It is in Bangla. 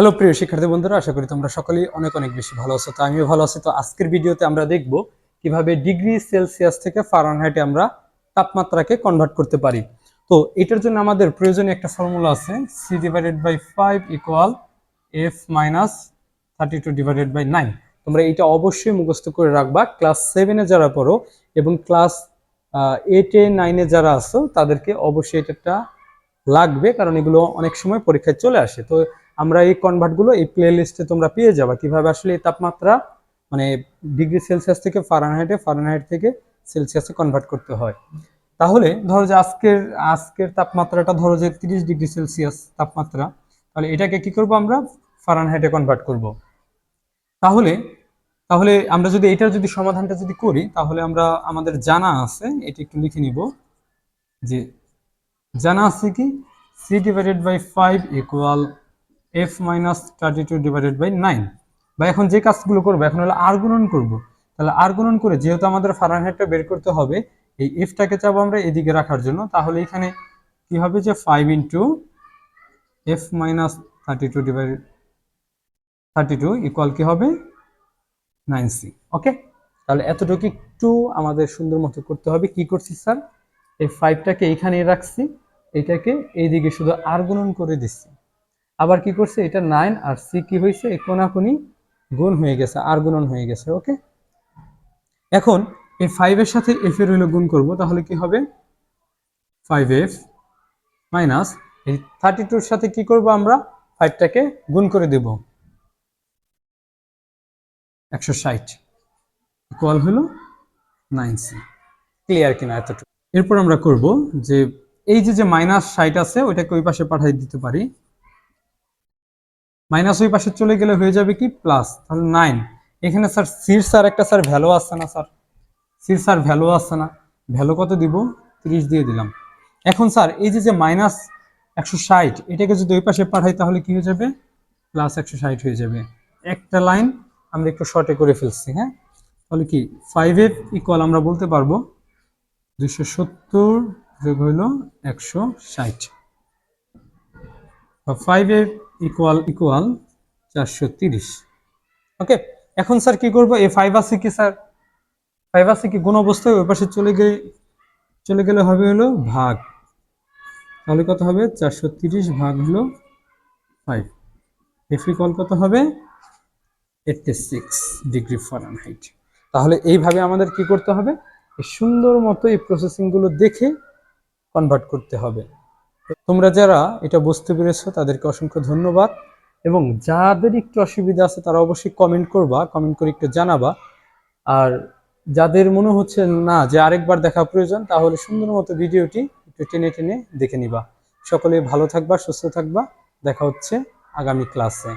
হ্যালো প্রিয় শিক্ষার্থী বন্ধুরা, আশা করি তোমরা সকলেই অনেক অনেক বেশি ভালো আছো। তো আমিও ভালো আছি। তো আজকের ভিডিওতে আমরা দেখব কীভাবে ডিগ্রি সেলসিয়াস থেকে ফারেনহাইটে আমরা তাপমাত্রাকে কনভার্ট করতে পারি। তো এটার জন্য আমাদের প্রয়োজনীয় একটা ফর্মুলা আছে C divided by five equal F minus thirty two divided by nine তোমরা এটা অবশ্যই মুখস্থ করে রাখবা। ক্লাস সেভেনে যারা পড়ো এবং ক্লাস এইটে নাইনে যারা আসো তাদেরকে অবশ্যই এটা লাগবে, কারণ এগুলো অনেক সময় পরীক্ষায় চলে আসে। তো আমরা এই কনভার্টগুলো এই প্লে লিস্টে তোমরা পেয়ে যাবা। কীভাবে আসলে এই তাপমাত্রা মানে ডিগ্রি সেলসিয়াস থেকে ফারেনহাইটে ফারেনহাইট থেকে সেলসিয়াসে কনভার্ট করতে হয়। তাহলে ধরো যে আজকের আজকের তাপমাত্রাটা ধরো যে তিরিশ ডিগ্রি সেলসিয়াস তাপমাত্রা, তাহলে এটাকে কি করব আমরা? ফারেনহাইটে কনভার্ট করব। তাহলে তাহলে আমরা যদি এটার যদি সমাধানটা যদি করি, তাহলে আমরা, আমাদের জানা আছে, এটি একটু লিখে নিব, যে জানা আছে কি? C divided by five equal F minus thirty two divided by nine বা এখন যে কাজগুলো করব, এখন হলো আর গুণন করব। তাহলে আর গুণন করে যেহেতু আমাদের ফারেনহাইটটা বের করতে হবে, এই এফটাকে চাবো আমরা এদিকে রাখার জন্য। তাহলে এখানে কি হবে যে five into F minus thirty two divide thirty two equal কি হবে? নাইন সি ওকে তাহলে এতটুকু একটু আমাদের সুন্দর মতো করতে হবে। কি করছি স্যার? এই ফাইভটাকে এইখানে রাখছি। এটাকে এইদিকে শুধু আর গুণন করে দিচ্ছি। আবার কি করছে? এটা নাইন আর সি কি হয়েছে? কোনাকুনি গুণ হয়ে গেছে, আর গুণন হয়ে গেছে, ওকে? এখন এই ফাইভের সাথে এফ এর হইল গুণ করব, তাহলে কি হবে? ফাইভ এফ মাইনাস এই থার্টি টুর সাথে কি করব আমরা? ফাইভটাকে গুণ করে দেব। একশো ষাট ইকুয়াল হলো নাইন সি ক্লিয়ার কিনা এতটুকু। এরপর আমরা করব যে, এই যে যে মাইনাস ষাট আছে, ওইটাকে ওই পাশে পাঠিয়ে দিতে পারি। মাইনাস ওই পাশে চলে গেলে হয়ে যাবে কি? প্লাস তাহলে নাইন এখানে স্যার সির স্যার একটা স্যার ভ্যালু আসছে না স্যার সির স্যার ভ্যালু আসছে না। ভ্যালু কত দিব? তিরিশ দিয়ে দিলাম। এখন স্যার এই যে যে মাইনাস একশো ষাট, এটাকে যদি ওই পাশে পাঠাই তাহলে কি হয়ে যাবে? প্লাস একশো ষাট হয়ে যাবে। একটা লাইন আমরা একটু শর্টে করে ফেলছি হ্যাঁ? তাহলে কি? ফাইভ এফ ইকুয়াল আমরা বলতে পারব। দুশো সত্তর যোগ হইল একশো ষাট। ফাইভ এফ ইকুয়াল ইকুয়াল চারশো তিরিশ। ওকে এখন স্যার কি করব? এই ফাইভ আছে কি স্যার ফাইভ আছে কি? কোন অবস্থায় ওই পাশে চলে গেলে চলে গেলে হবে হলো ভাগ। তাহলে কত হবে? চারশো তিরিশ ভাগ হলো ফাইভ এফ ইকুয়াল কত হবে? এইটটি সিক্স ডিগ্রি ফারেনহাইট তাহলে এইভাবে আমাদের কি করতে হবে? সুন্দর মতো এই প্রসেসিংগুলো দেখে কনভার্ট করতে হবে। তোমরা যারা এটা বুঝতে পেরেছ, তাদেরকে অসংখ্য ধন্যবাদ। এবং যাদের একটু অসুবিধা আছে, তারা অবশ্যই কমেন্ট করবা কমেন্ট করে একটু জানাবা। আর যাদের মনে হচ্ছে না যে আরেকবার দেখা প্রয়োজন, তাহলে সুন্দর মতো ভিডিওটি একটু টেনে টেনে দেখে নিবা। সকলে ভালো থাকবা, সুস্থ থাকবা। দেখা হচ্ছে আগামী ক্লাসে